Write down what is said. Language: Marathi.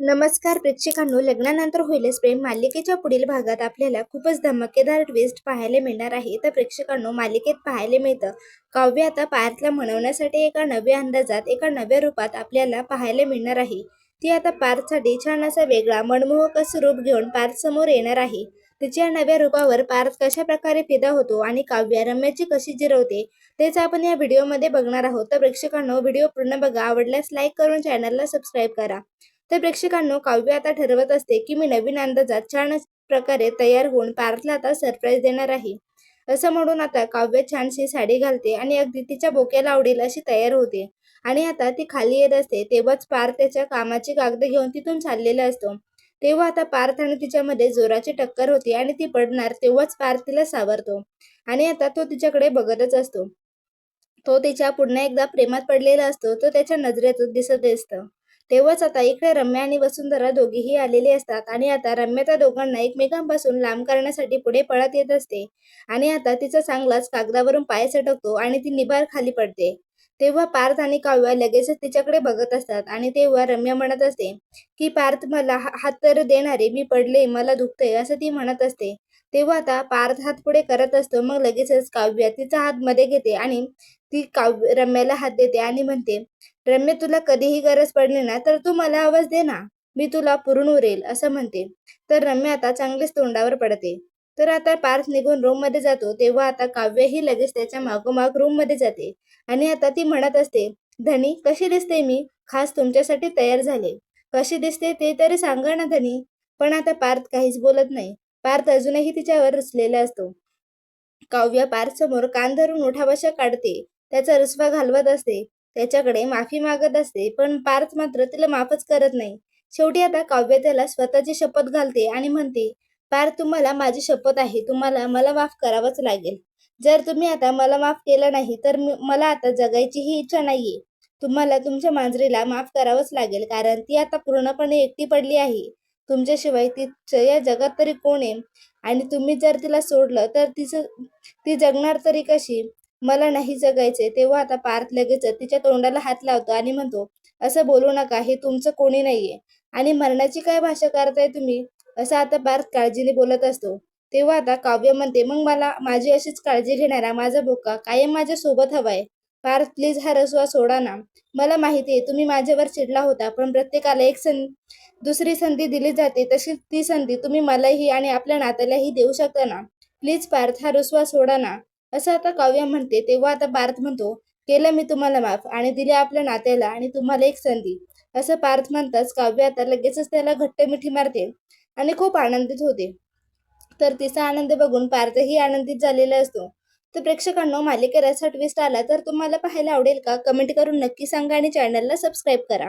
नमस्कार प्रेक्षकांनो लग्नानंतर होईलच प्रेम मालिकेच्या पुढील भागात आपल्याला खूपच धमाकेदार ट्विस्ट पाहायला मिळणार आहे. तर प्रेक्षकांनो मालिकेत पाहायला मिळतं काव्य आता पार्थला म्हणवण्यासाठी एका नव्या अंदाजात एका नव्या रूपात आपल्याला पाहायला मिळणार आहे. ती आता पार्थसाठी छान असा वेगळा मनमोहक असं रूप घेऊन पार्थ समोर येणार आहे. तिच्या नव्या रूपावर पार्थ कशा प्रकारे फिदा होतो आणि काव्य रम्याची कशी जिरवते तेच आपण या व्हिडिओमध्ये बघणार आहोत. तर प्रेक्षकांनो व्हिडिओ पूर्ण बघा. आवडल्यास लाईक करून चॅनलला सबस्क्राईब करा. तर प्रेक्षकांनो काव्य आता ठरवत असते की मी नवीन अंदाजात छान प्रकारे तयार होऊन पार्थला आता सरप्राईज देणार आहे. असं म्हणून आता काव्य छानशी साडी घालते आणि अगदी तिच्या बोक्याला आवडेल अशी तयार होते. आणि आता ती खाली येत असते तेव्हाच पार्थ त्याच्या कामाची कागद घेऊन तिथून चाललेला असतो. तेव्हा आता पार्थ आणि तिच्यामध्ये जोराची टक्कर होती आणि ती पडणार तेव्हाच पार्थ तिला सावरतो. आणि आता तो तिच्याकडे बघतच असतो. तो तिच्या पुन्हा एकदा प्रेमात पडलेला असतो तो त्याच्या नजरेतून दिसत असतं. तेव्हाच आता इकडे रम्या आणि वसुंधरा दोघीही आलेले असतात आणि आता रम्या त्या दोघांना एकमेकांपासून लांब करण्यासाठी पुढे पळत येत असते. आणि आता तिचा चांगलाच कागदावरून पाय सटकतो आणि ती निबार खाली पडते. तेव्हा पार्थ आणि काव्या लगेचच तिच्याकडे बघत असतात आणि तेव्हा रम्या म्हणत असते की पार्थ मला हा- हात तर देणारे मी पडले मला दुखतंय असं ती म्हणत असते. तेव्हा आता पार्थ हात पुढे करत असतो मग लगेचच काव्य तिचा हात मध्ये घेते आणि ती काव्य रम्याला हात देते आणि म्हणते रम्य तुला कधीही गरज पडली ना तर तू मला आवाज दे ना मी तुला पुरून उरेल असं म्हणते. तर रम्या आता चांगलीच तोंडावर पडते. तर आता पार्थ निघून रूममध्ये जातो तेव्हा आता काव्यही लगेच त्याच्या मागोमाग रूममध्ये जाते. आणि आता ती म्हणत असते धनी कशी दिसते मी? खास तुमच्यासाठी तयार झाले. कशी दिसते ते तरी सांगा ना धनी. पण आता पार्थ काहीच बोलत नाही. पार्थ अजूनही तिच्यावर रुसलेला असतो. काव्य पार्थ समोर कान धरून उठाबशा काढते. त्याचा रुसवा घालवत असते. त्याच्याकडे माफी मागत असते पण पार्थ मात्र तिला माफच करत नाही. शेवटी आता काव्य त्याला स्वतःची शपथ घालते आणि म्हणते पार तुम्हाला माझी शपथ आहे. तुम्हाला मला माफ करावंच लागेल. जर तुम्ही आता मला माफ केलं नाही तर मला आता जगायची ही इच्छा नाहीये. तुम्हाला तुमच्या मांजरीला माफ करावंच लागेल कारण ती आता पूर्णपणे एकटी पडली आहे. तुमच्याशिवाय तिचं या जगात तरी कोण आहे? आणि तुम्ही जर तिला सोडलं तर तिचं ती जगणार तरी कशी? मला नाही जगायचे तेव्हा आता पार्थ लगेच तिच्या तोंडाला हात लावतो आणि म्हणतो असं बोलू नका हे तुमचं कोणी नाहीये. आणि मरणाची काय भाषा करताय तुम्ही? असं आता पार्थ काळजीने बोलत असतो. तेव्हा आता काव्य म्हणते मग मला माझी अशीच काळजी घेणारा माझा बोका कायम माझ्या सोबत हवाय. पार्थ प्लीज हा रसवा सोडा ना. मला माहिती आहे तुम्ही माझ्यावर चिडला होता पण प्रत्येकाला एक सं दुसरी संधी दिली जाते. तशी ती संधी तुम्ही मलाही आणि आपल्या नात्यालाही देऊ शकता ना. प्लीज पार्थ हा रुसवा सोडा ना. असं आता काव्य म्हणते. तेव्हा आता पार्थ म्हणतो केलं मी तुम्हाला माफ आणि दिले आपल्या नात्याला आणि तुम्हाला एक संधी. असं पार्थ म्हणताच काव्य आता लगेचच त्याला घट्ट मिठी मारते. आणि खूप आनंदित होते. तर तिचा आनंद बघून पार्थही आनंदित झालेला असतो. तर प्रेक्षकांनो मालिकेला असा ट्विस्ट आला तर तुम्हाला पाहायला आवडेल का? कमेंट करून नक्की सांगा आणि चॅनलला सबस्क्राईब करा.